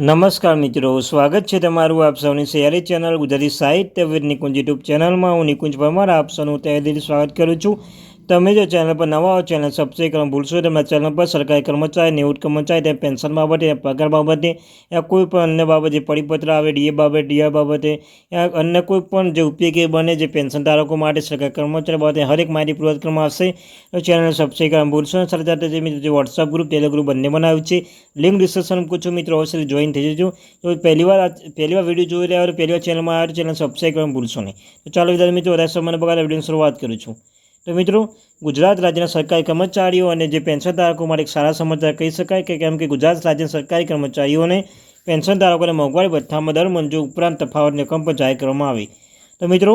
નમસ્કાર મિત્રો, સ્વાગત છે તમારું આપ સૌની શહેરી ચેનલ ગુજરાતી સાહિત્ય વિદ નિકુંજ યુટ્યુબ ચેનલમાં. હું નિકુંજ પરમાર, આપ સૌનું તહે દિલથી સ્વાગત કરું છું. તમે જો ચેનલ પર નવા હો, ચેનલ સબસ્ક્રાઈબ કરવાનું ભૂલશો તેમના ચેનલ પર સરકારી કર્મચારી, નિવૃત્ત કર્મચારી તેમ પેન્શન બાબતે પગાર બાબતે, યા કોઈ પણ અન્ય બાબતે પરિપત્ર આવે ડીએ બાબતે ડીઆર બાબતે, યા અન્ય કોઈ પણ જે ઉપયોગી બને જે પેન્શન ધારકો માટે સરકારી કર્મચારી બાબતે હરેક માહિતી પૂર્વક કરવામાં આવશે, તો ચેનલ સબસ્ક્રાઈબ કરવાનું ભૂલશો. સાથે સાથે જે મિત્રો જે વોટ્સઅપ ગ્રુપ ટેલિગ્રુપ ગ્રુપ બંને બનાવ્યું છે લિંક ડિસ્ક્રિપ્શન પૂછું મિત્રો, અવશ્ય જોઈન થઈ જજો. તો પહેલી વાર પહેલી વાર વીડિયો જોઈ રહ્યા હોય પહેલી ચેનલમાં આવ્યો ચેનલ સબસ્ક્રાઈબ કરવાનું ભૂલશો નહીં. તો ચાલો વિદ્યાર્થી મિત્રો વધારે સમય બગાડે વિડીયોની શરૂઆત કરું છું. તો મિત્રો, ગુજરાત રાજ્યના સરકારી કર્મચારીઓ અને જે પેન્શન ધારકો માટે એક સારા સમાચાર કહી શકાય કે કેમ કે ગુજરાત રાજ્યના સરકારી કર્મચારીઓને પેન્શન ધારકોને મોંઘવારી ભથ્થામાં દર મંજૂર ઉપરાંત તફાવતની રકમ પણ જાહેર કરવામાં આવી. તો મિત્રો,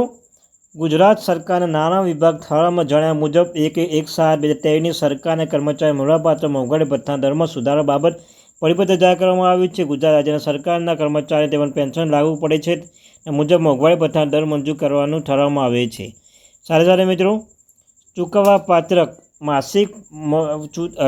ગુજરાત સરકારના નાણાં વિભાગ થાળામાં જણાવ્યા મુજબ, એક એક સાત બે હજાર તેવીસની સરકારના કર્મચારી મળવાપાત્ર મોંઘવારી ભથ્થા દરમાં સુધારો બાબત પરિપત્ર જાહેર કરવામાં આવ્યું છે. ગુજરાત રાજ્યના સરકારના કર્મચારી તેમજ પેન્શન લાગુ પડે છે. મુજબ મોંઘવારી ભથ્થાના દર મંજૂર કરવાનું ઠરાવવામાં આવે છે. સાથે સાથે મિત્રો ચૂકવવા પાત્ર માસિક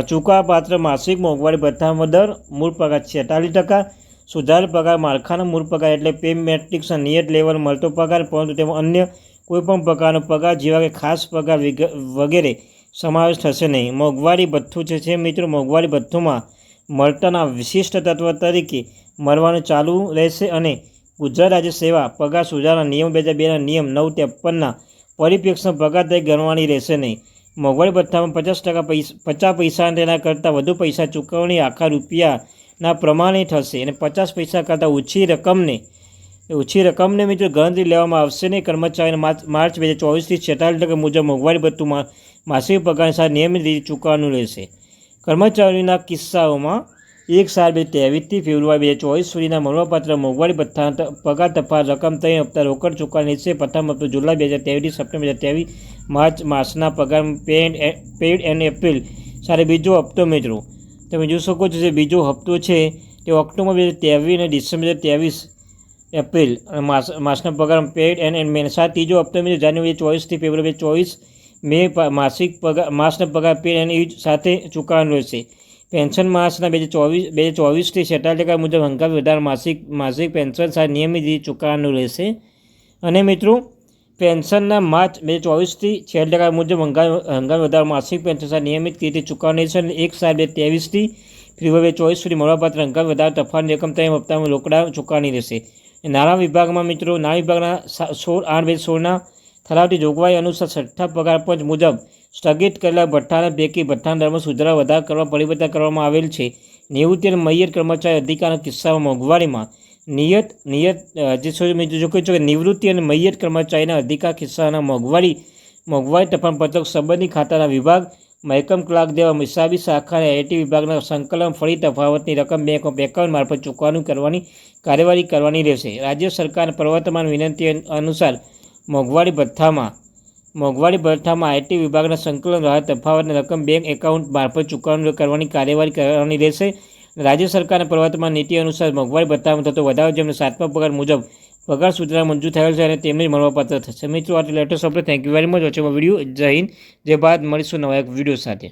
ચૂકવવા પાત્ર માસિક મોંઘવારી ભથ્થામાં દર, મૂળ પગાર છેતાલીસ ટકા સુધાર પગાર માળખાનો મૂળ પગાર એટલે પે મેટ્રિક્સ નિયત લેવલ મળતો પગાર, પરંતુ તેમાં અન્ય કોઈપણ પ્રકારનો પગાર જેવા કે ખાસ પગાર વિગ- વગેરે સમાવેશ થશે નહીં. મોંઘવારી ભથ્થું છે છે મિત્રો, મોંઘવારી ભથ્થુમાં મળતાના વિશિષ્ટ તત્વ તરીકે મળવાનું ચાલુ રહેશે અને ગુજરાત રાજ્ય સેવા પગાર સુધારા નિયમ બે હજાર બેના નિયમ નવ ત્રેપનના પરિપ્રેક્ષમાં પગાર ગણવાની રહેશે નહીં. મોંઘવારી ભથ્થામાં પચાસ ટકા પૈસા, પચાસ પૈસા અને તેના કરતાં વધુ પૈસા ચૂકવણી આખા રૂપિયાના પ્રમાણે થશે અને પચાસ પૈસા કરતાં ઓછી રકમને ઓછી રકમને મિત્રો ગણતરી લેવામાં આવશે નહીં. કર્મચારીને માર્ચ બે હજાર ચોવીસથી છેતાલીસ ટકા મુજબ મોંઘવારી ભથ્થુમાં માસિક પગાર સાથે નિયમિત રીતે ચૂકવવાનું રહેશે. કર્મચારીઓના કિસ્સાઓમાં એક સાત બે ત્રેવીસથી ફેબ્રુઆરી બે ચોવીસ સુધીના મળવાપાત્ર મોંઘવારી ભથ્થા પગાર તફાવત રકમ ત્રણ હપ્તા રોકડ ચૂકવાની રહેશે પ્રથમ હપ્તો જુલાઈ બે હજાર ત્રેવીસ સપ્ટેમ્બર બે હજાર ત્રેવીસ માર્ચ માસના પગાર પેડ પેડ એન્ડ એપ્રિલ સાથે બીજો હપ્તો મિત્રો. તમે જોઈ શકો છો જે બીજો હપ્તો છે તે ઓક્ટોબર બે હજાર ત્રેવીસ અને ડિસેમ્બર ત્રેવીસ એપ્રિલ અને માસ, માસના પગાર પેડ એન્ડ એન્ડ મેન સાત ત્રીજો હપ્તો મિત્રો જાન્યુઆરી ચોવીસથી ફેબ્રુઆરી ચોવીસ મે માસિક પગાર, માસના પગાર પેડ એન્ડ સાથે ચૂકવવાનું રહેશે. પેન્શન માસના બે હજાર ચોવીસ, બે હજાર ચોવીસથી છેતાલીસ ટકા મુજબ હંકાર વધારે માસિક માસિક પેન્શન સાથે નિયમિત રીતે ચૂકવવાનું રહેશે. અને મિત્રો, પેન્શનના માર્ચ બે હજાર ચોવીસથી છેલ્લા ટકા મુજબ હંગામી હંગામી વધારે માસિક પેન્શન સાથે નિયમિત રીતે ચૂકવવાનું રહેશે અને એક સાત બે ત્રેવીસથી ફેબ્રુઆરી ચોવીસ સુધી મળવાપાત્ર હંગામી વધારે તફાની રકમ ત્રણ હપ્તામાં રોકડા ચૂકવવાની રહેશે. નાણાં વિભાગમાં મિત્રો, નાણાં વિભાગના સોળ, આઠ બે સોળના ઠરાવની જોગવાઈ અનુસાર છઠ્ઠા પગાર પંચ મુજબ સ્થગિત કરેલા ભથ્થાના પૈકી ભથ્થાના દરમાં સુધારા વધારા કરવા પરિવર્તન કરવામાં આવેલ છે. નિવૃત્તિ અને મૈયર કર્મચારી અધિકારના કિસ્સામાં મોંઘવારીમાં નિયત નિયત જે મેં જો કહ્યું કે નિવૃત્તિ અને મૈયર કર્મચારીના અધિકાર કિસ્સાના મોંઘવારી મોંઘવારી તફાવત સંબંધી ખાતાના વિભાગ, મહેકમ ક્લાર્ક દેવા મિસાબી શાખા અને આઈટી વિભાગના સંકલન ફરી તફાવતની રકમ બેંક ઓફ એકાઉન્ટ મારફત ચૂકવાનું કરવાની કાર્યવાહી કરવાની રહેશે. રાજ્ય સરકાર પ્રવર્તમાન વિનંતી અનુસાર મોંઘવારી ભથ્થામાં મોંઘવારી ભથ્થામાં આઈટી વિભાગના સંકલન રાહત તફાવતની રકમ બેંક એકાઉન્ટ મારફત ચૂકવણી કરવાની કાર્યવાહી કરવાની રહેશે. રાજ્ય સરકારના પ્રવર્તમાન નીતિ અનુસાર મોંઘવારી ભથ્થામાં થતો વધારો જેમને સાતમા પગાર મુજબ પગાર સુધારા મંજૂર થયેલ છે અને તેમને જ મળવાપાત્ર થશે. મિત્રો, આટલી લેટેસ્ટ આપણે થેન્ક યુ વેરી મચ વચ્ચેમાં વીડિયો જય હિન્દ. જય ભારત. મળીશું નવા એક વીડિયો સાથે.